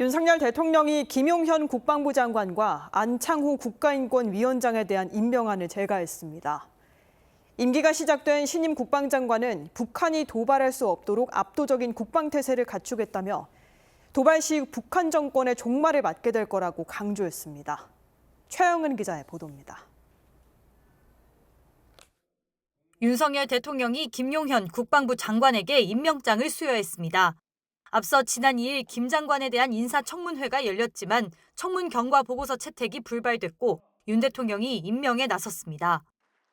윤석열 대통령이 김용현 국방부 장관과 안창호 국가인권위원장에 대한 임명안을 제거했습니다. 임기가 시작된 신임 국방장관은 북한이 도발할 수 없도록 압도적인 국방태세를 갖추겠다며 도발 시 북한 정권의 종말을 맞게 될 거라고 강조했습니다. 최영은 기자의 보도입니다. 윤석열 대통령이 김용현 국방부 장관에게 임명장을 수여했습니다. 앞서 지난 2일 김 장관에 대한 인사청문회가 열렸지만 청문 경과 보고서 채택이 불발됐고 윤 대통령이 임명에 나섰습니다.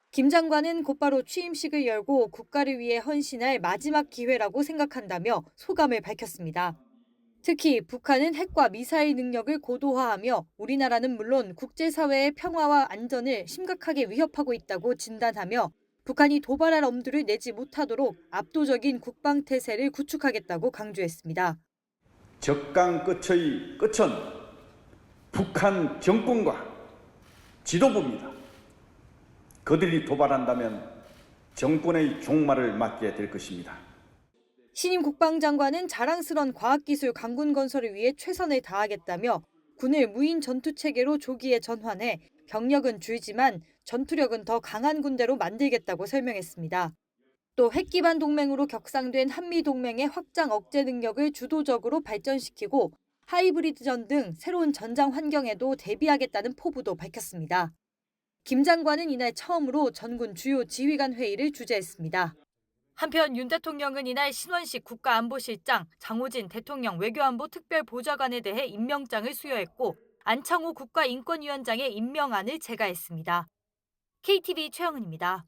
김 장관은 곧바로 취임식을 열고 국가를 위해 헌신할 마지막 기회라고 생각한다며 소감을 밝혔습니다. 특히 북한은 핵과 미사일 능력을 고도화하며 우리나라는 물론 국제사회의 평화와 안전을 심각하게 위협하고 있다고 진단하며 북한이 도발할 엄두를 내지 못하도록 압도적인 국방 태세를 구축하겠다고 강조했습니다. 적강 끝의 끝은 북한 정권과 지도부입니다. 그들이 도발한다면 정권의 종말을 맞게 될 것입니다. 신임 국방장관은 자랑스런 과학기술 강군 건설을 위해 최선을 다하겠다며 군을 무인 전투 체계로 조기에 전환해 병력은 줄지만 전투력은 더 강한 군대로 만들겠다고 설명했습니다. 또 핵기반 동맹으로 격상된 한미 동맹의 확장 억제 능력을 주도적으로 발전시키고 하이브리드전 등 새로운 전장 환경에도 대비하겠다는 포부도 밝혔습니다. 김 장관은 이날 처음으로 전군 주요 지휘관 회의를 주재했습니다. 한편 윤 대통령은 이날 신원식 국가안보실장, 장호진 대통령 외교안보 특별보좌관에 대해 임명장을 수여했고 안창호 국가인권위원장의 임명안을 제거했습니다. KTV 최영은입니다.